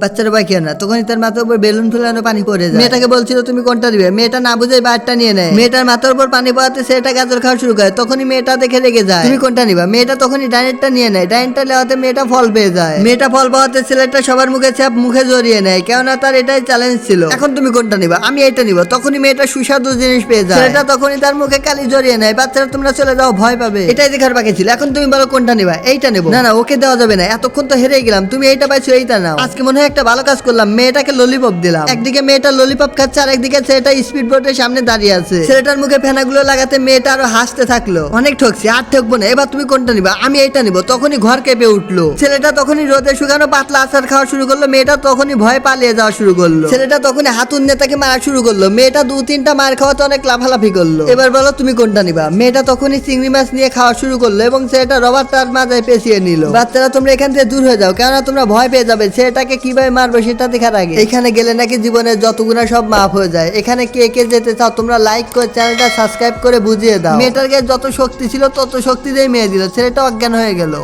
বাচ্চারা বাকি না। তখনই তার মাথার উপর বেলুন ফুলানো পানি পড়ে যায়। মেয়েটাকে বলছিল তুমি কোনটা দিবে? মেয়েটা না বুঝে বারটা নিয়ে নেয়। মেয়েটার মাথার উপর পানি পড়াতে সেটা গাজর খাওয়া শুরু করে। তখনই মেয়েটা দেখে রেগে যায়। তুমি কোনটা নিবা? মেয়েটা তখনই ডাইনেটটা নিয়ে নেয়। ডাইনেটটা নেওয়াতে মেয়েটা ফল পেয়ে যায়। মেয়েটা ফল পাওয়াতে ছেলেটা সবার মুখে চাপ মুখে জড়িয়ে নেয়। কেননা তার এটাই চ্যালেঞ্জ ছিল। এখন তুমি কোনটা নিবা? আমি এটা নিব। তখনই মেয়েটা সুস্বাদু জিনিস পেয়ে যায়। ছেলেটা তখনই তার মুখে কালি জড়িয়ে নেয়। বাচ্চারা তোমরা চলে যাও ভয় পাবে। এটাই দেখার বাকি ছিল এখন তুমি বলো কোনটা নিবা? এইটা নেব। না না ওকে দেওয়া যাবে না। এতক্ষণ তো হেরে গেলাম। তুমি এইটা পাইছো এইটা নাও। আজকে মনে হয় একটা ভালো কাজ করলাম, মেয়েটাকে ললিপপ দিলাম। একদিকে মেয়েটা ললিপপ খাচ্ছে আর একদিকে ছেলেটা স্পিড বোটের সামনে দাঁড়িয়ে আছে। ছেলেটার মুখে ফেনাগুলো লাগাতে মেয়েটা আরও হাসতে থাকল। অনেক ঠকছি, আর ঠকবো না, এবার তুমি কোনটা নিবা? আমি এইটা নিবো, তখনই ঘর কেঁপে উঠল। ছেলেটা তখনই রোদে শুকানো পাতলা আচার খাওয়া শুরু করল, মেয়েটা তখনই ভয় পালিয়ে যাওয়া শুরু করল। ছেলেটা তখনই হাতুন নেতাকে মারা শুরু করল, মেয়েটা দু তিনটা মার খাওয়াতে অনেক লাফালাফি করল। এবার বলো তুমি কোনটা নিবা? মেয়েটা তখনই চিংড়ি মাছ নিয়ে খাওয়া শুরু করল এবং ছেলেটা রবার তার মাথায় পেঁচিয়ে নিল। বাচ্চারা তোমরা এখান থেকে দূর হয়ে যাও, কেননা তোমরা ভয় পেয়ে যাবে ছেলেটাকে কীভাবে মারবে সেটা দেখার আগে। এখানে গেলে নাকি জীবনের যত গুণা সব মাফ হয়ে যায়। এখানে কে কে যেতে চাও তোমরা লাইক করে চ্যানেলটা সাবস্ক্রাইব করে বুঝিয়ে দাও। মেয়েটার গায়ে যত শক্তি ছিল তত শক্তি দিয়ে মেয়ে দিল ছেলেটা অজ্ঞান হয়ে গেল।